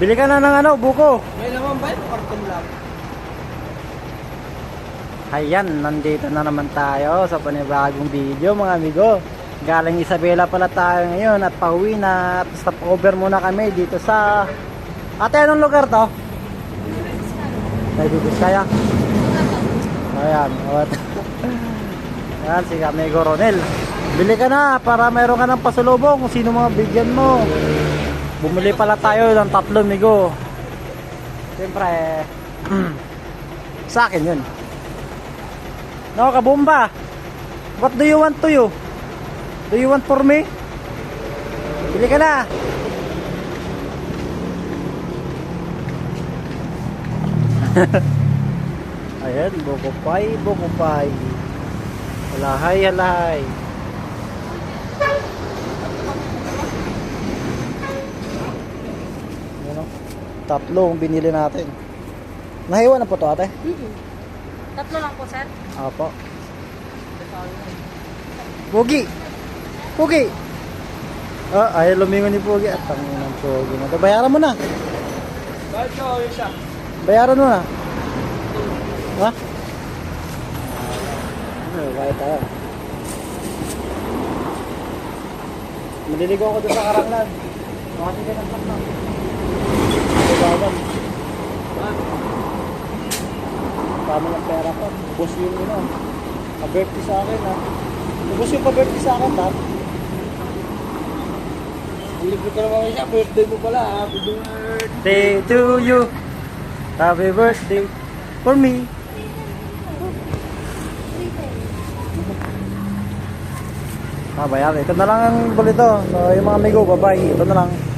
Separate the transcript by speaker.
Speaker 1: Bili ka na ng ano, buko.
Speaker 2: May naman ba yung lang?
Speaker 1: Ayan, nandito na naman tayo sa panibagong video mga amigo. Galing Isabela pala tayo ngayon at pauwi na at stop over muna kami dito sa... Ate, anong lugar to? Naibibis kaya? Ayan, what? Ayan, si amigo Ronel. Bili ka na para meron ka ng pasulubong kung sino mga bigyan mo. Bumili pala tayo ng tatlo, amigo. Siyempre, sa akin yun. No, kabumba. What do you want to you? Do you want for me? Bili ka na. Ayan, bukupay, bukupay. Halahay, halahay. Ayan o. Tatlo ang binili natin. Nahiwa na po to ate?
Speaker 3: Tatlo lang po, sir.
Speaker 1: Apo. Pogi! Pogi! Ah, ayaw lumingon ni Pogi. At ang ng Pogi na. to. Bayaran mo na.
Speaker 2: Bakit ka yun siya?
Speaker 1: Bayaran mo na. Ha? Ano, kaya tayo. Maliligo ako doon sa karanglan. Makati ka ng saklang. Paano ng pera ko? Ubus yung ano. Pa-birthday sa akin ha. Ubus yung pa-birthday sa akin ha.
Speaker 2: Libre ka naman siya, birthday mo pala. Happy birthday.
Speaker 1: Day to you. Happy birthday for me. Ah, bayan. Ito na lang ang bulito. So, yung mga amigo, bye-bye. Ito na lang.